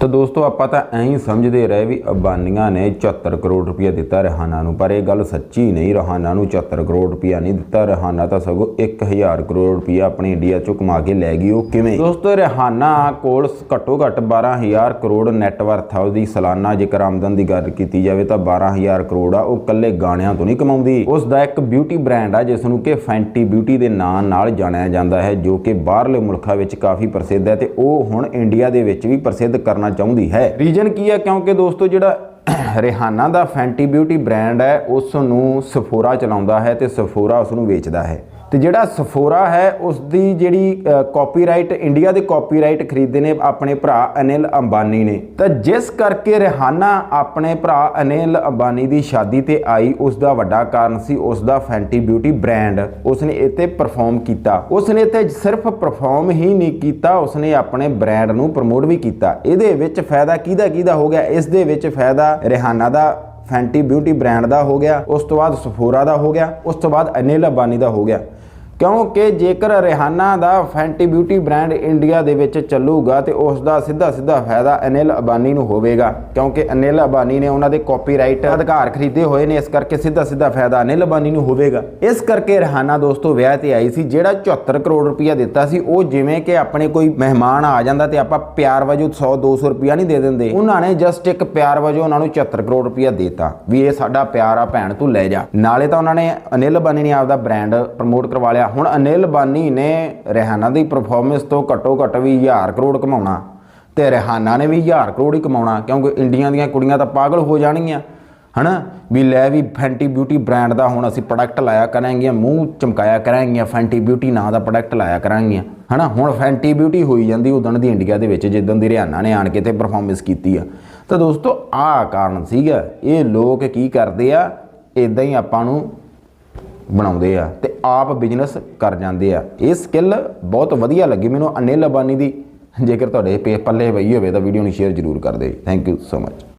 ਤਾਂ ਦੋਸਤੋ, ਆਪਾਂ ਤਾਂ ਐਂ ਹੀ ਸਮਝਦੇ ਰਹੇ ਵੀ ਅਬਾਨੀਆਂ ਨੇ 74 ਕਰੋੜ ਰੁਪਇਆ ਦਿੱਤਾ ਰਹਾਨਾ ਨੂੰ, ਪਰ ਇਹ ਗੱਲ ਸੱਚੀ ਨਹੀਂ। ਰਹਾਨਾ ਨੂੰ 74 ਕਰੋੜ ਰੁਪਇਆ ਨਹੀਂ ਦਿੱਤਾ। ਰਹਾਨਾ ਤਾਂ ਸਗੋਂ 1000 ਕਰੋੜ ਰੁਪਇਆ ਆਪਣੇ ਇੰਡੀਆ ਚੋਂ ਕਮਾ ਕੇ ਲੈ ਗਈ। ਉਹ ਕਿਵੇਂ? ਦੋਸਤੋ, ਰਹਾਨਾ ਕੋਲ ਘੱਟੋ ਘੱਟ 12000 ਕਰੋੜ ਨੈਟਵਰਥ ਆ ਉਹਦੀ। ਸਾਲਾਨਾ ਜੇਕਰ ਆਮਦਨ ਦੀ ਗੱਲ ਕੀਤੀ ਜਾਵੇ ਤਾਂ 12000 ਕਰੋੜ ਆ, ਉਹ ਕੱਲੇ ਗਾਣਿਆਂ ਤੋਂ ਨਹੀਂ ਕਮਾਉਂਦੀ। ਉਸ ਦਾ ਇੱਕ ਬਿਊਟੀ ਬ੍ਰਾਂਡ ਆ, ਜਿਸ ਨੂੰ ਕਿ ਫੈਂਟੀ ਬਿਊਟੀ ਦੇ ਨਾਂ ਨਾਲ ਜਾਣਿਆ ਜਾਂਦਾ ਹੈ, ਜੋ ਕਿ ਬਾਹਰਲੇ ਮੁਲਕਾਂ ਵਿੱਚ ਕਾਫੀ ਪ੍ਰਸਿੱਧ ਹੈ ਤੇ ਉਹ ਹੁਣ ਇੰਡੀਆ ਦੇ ਵਿੱਚ ਵੀ ਪ੍ਰਸਿੱਧ ਕਰਨਾ ਚਾਹੁੰਦੀ ਹੈ। ਰੀਜਨ ਕੀ ਹੈ? ਕਿਉਂਕਿ ਦੋਸਤੋ ਜਿਹੜਾ ਰਿਹਾਨਾ ਦਾ ਫੈਂਟੀ ਬਿਊਟੀ ਬ੍ਰਾਂਡ ਹੈ, ਉਸ ਨੂੰ ਸਫੋਰਾ ਚਲਾਉਂਦਾ ਹੈ ਤੇ ਸਫੋਰਾ ਉਸ ਨੂੰ ਵੇਚਦਾ ਹੈ। ਤੇ ਜਿਹੜਾ ਸਫੋਰਾ ਹੈ ਉਸ ਦੀ ਜਿਹੜੀ ਕਾਪੀਰਾਈਟ ਇੰਡੀਆ ਦੇ ਕਾਪੀਰਾਈਟ ਖਰੀਦੇ ਨੇ ਆਪਣੇ ਭਰਾ ਅਨਿਲ ਅੰਬਾਨੀ ਨੇ। ਤਾਂ ਜਿਸ ਕਰਕੇ ਰਿਹਾਨਾ ਆਪਣੇ ਭਰਾ ਅਨਿਲ ਅੰਬਾਨੀ ਦੀ ਸ਼ਾਦੀ ਤੇ ਆਈ ਉਸ ਦਾ ਵੱਡਾ ਕਾਰਨ ਸੀ ਉਸ ਦਾ ਫੈਂਟੀ ਬਿਊਟੀ ਬ੍ਰਾਂਡ ਉਸ ਨੇ ਇੱਥੇ ਪਰਫਾਰਮ ਕੀਤਾ। ਉਸ ਨੇ ਇੱਥੇ ਸਿਰਫ ਪਰਫਾਰਮ ਹੀ ਨਹੀਂ ਕੀਤਾ ਉਸ ਨੇ ਆਪਣੇ ਬ੍ਰਾਂਡ ਨੂੰ ਪ੍ਰਮੋਟ ਵੀ ਕੀਤਾ। ਇਹਦੇ ਵਿੱਚ ਫਾਇਦਾ ਕਿਹਦਾ ਕਿਹਦਾ ਹੋ ਗਿਆ? ਇਸ ਦੇ ਵਿੱਚ ਫਾਇਦਾ ਰਿਹਾਨਾ ਦਾ ਫੈਂਟੀ ਬਿਊਟੀ ਬ੍ਰਾਂਡ ਦਾ ਹੋ ਗਿਆ, ਉਸ ਤੋਂ ਬਾਅਦ ਸਫੋਰਾ ਦਾ ਹੋ ਗਿਆ, ਉਸ ਤੋਂ ਬਾਅਦ ਅਨਿਲ ਅੰਬਾਨੀ ਦਾ ਹੋ ਗਿਆ। ਕਿਉਂਕਿ ਜੇਕਰ ਰਿਹਾਨਾ ਦਾ ਫੈਂਟੀ ਬਿਊਟੀ ਬ੍ਰਾਂਡ ਇੰਡੀਆ ਦੇ ਵਿੱਚ ਚੱਲੂਗਾ ਤੇ ਉਸ ਦਾ ਸਿੱਧਾ ਸਿੱਧਾ ਫਾਇਦਾ ਅਨਿਲ ਅਬਾਨੀ ਨੂੰ ਹੋਵੇਗਾ। ਕਿਉਂਕਿ ਅਨਿਲ ਅਬਾਨੀ ਨੇ ਉਹਨਾਂ ਦੇ ਕਾਪੀਰਾਈਟ ਅਧਿਕਾਰ ਖਰੀਦੇ ਹੋਏ ਨੇ, ਇਸ ਕਰਕੇ ਸਿੱਧਾ ਸਿੱਧਾ ਫਾਇਦਾ ਅਨਿਲ ਅਬਾਨੀ ਨੂੰ ਹੋਵੇਗਾ। ਇਸ ਕਰਕੇ ਰਿਹਾਨਾ ਦੋਸਤੋ ਵਿਆਹ ਤੇ ਆਈ ਸੀ, ਜਿਹੜਾ 74 ਕਰੋੜ ਰੁਪਇਆ ਦਿੱਤਾ ਸੀ, ਉਹ ਜਿਵੇਂ ਕਿ ਆਪਣੇ ਕੋਈ ਮਹਿਮਾਨ ਆ ਜਾਂਦਾ ਤੇ ਆਪਾਂ ਪਿਆਰ ਵਜੋਂ 100 200 ਰੁਪਇਆ ਨਹੀਂ ਦੇ ਦਿੰਦੇ। ਉਹਨਾਂ ਨੇ ਜਸਟ ਇੱਕ ਪਿਆਰ ਵਜੋਂ ਉਹਨਾਂ ਨੂੰ 74 ਕਰੋੜ ਰੁਪਇਆ ਦਿੱਤਾ ਵੀ ਇਹ ਸਾਡਾ ਪਿਆਰ ਆ ਭੈਣ ਤੂੰ ਲੈ ਜਾ। ਨਾਲੇ ਤਾਂ ਉਹਨਾਂ ਨੇ ਅਨਿਲ ਅਬਾਨੀ ਨੇ ਆਪਦਾ ਬ੍ਰਾਂਡ ਪ੍ਰਮੋਟ ਕਰਵਾ ਲਿਆ। ਹੁਣ ਅਨਿਲ ਬਾਨੀ ਨੇ ਰਿਹਾਨਾ ਦੀ ਪਰਫਾਰਮੈਂਸ ਤੋਂ ਘੱਟੋ ਘੱਟ ਵੀ 1000 ਕਰੋੜ ਕਮਾਉਣਾ ਤੇ ਰਿਹਾਨਾ ਨੇ ਵੀ 1000 ਕਰੋੜ ਹੀ ਕਮਾਉਣਾ, ਕਿਉਂਕਿ ਇੰਡੀਆ ਦੀਆਂ ਕੁੜੀਆਂ ਤਾਂ ਪਾਗਲ ਹੋ ਜਾਣਗੀਆਂ, ਹਨਾ? ਵੀ ਲੈ ਵੀ ਫੈਂਟੀ ਬਿਊਟੀ ਬ੍ਰਾਂਡ ਦਾ ਹੁਣ ਅਸੀਂ ਪ੍ਰੋਡਕਟ ਲਾਇਆ ਕਰਾਂਗੇ ਮੂੰਹ ਚਮਕਾਇਆ ਕਰਾਂਗੇ ਫੈਂਟੀ ਬਿਊਟੀ ਨਾਂ ਦਾ ਪ੍ਰੋਡਕਟ ਲਾਇਆ ਕਰਾਂਗੇ ਹਨਾ? ਹੁਣ ਫੈਂਟੀ ਬਿਊਟੀ ਹੋਈ ਜਾਂਦੀ ਉਦਣ ਦੀ ਇੰਡੀਆ ਦੇ ਵਿੱਚ, ਜਿੱਦਣ ਦੀ ਰਿਹਾਨਾ ਨੇ ਆਣ ਕੇ ਤੇ ਪਰਫਾਰਮੈਂਸ ਕੀਤੀ ਆ। ਤਾਂ ਦੋਸਤੋ, ਆਹ ਕਾਰਨ ਸੀਗਾ, ਇਹ ਲੋਕ ਕੀ ਕਰਦੇ ਆ ਇਦਾਂ ਹੀ ਆਪਾਂ ਨੂੰ ਬਣਾਉਂਦੇ ਆ ਤੇ ਆਪ ਬਿਜ਼ਨਸ ਕਰ ਜਾਂਦੇ ਆ। ਇਹ ਸਕਿੱਲ ਬਹੁਤ ਵਧੀਆ ਲੱਗੀ ਮੈਨੂੰ। ਅਨਿਲ ਅਬਾਨੀ ਦੀ, ਜੇਕਰ ਤੁਹਾਡੇ ਪੇ ਪੱਲੇ ਪਈ ਹੋਵੇ ਤਾਂ ਵੀਡੀਓ ਨੂੰ ਸ਼ੇਅਰ ਜ਼ਰੂਰ ਕਰ ਦਿਓ। Thank you so much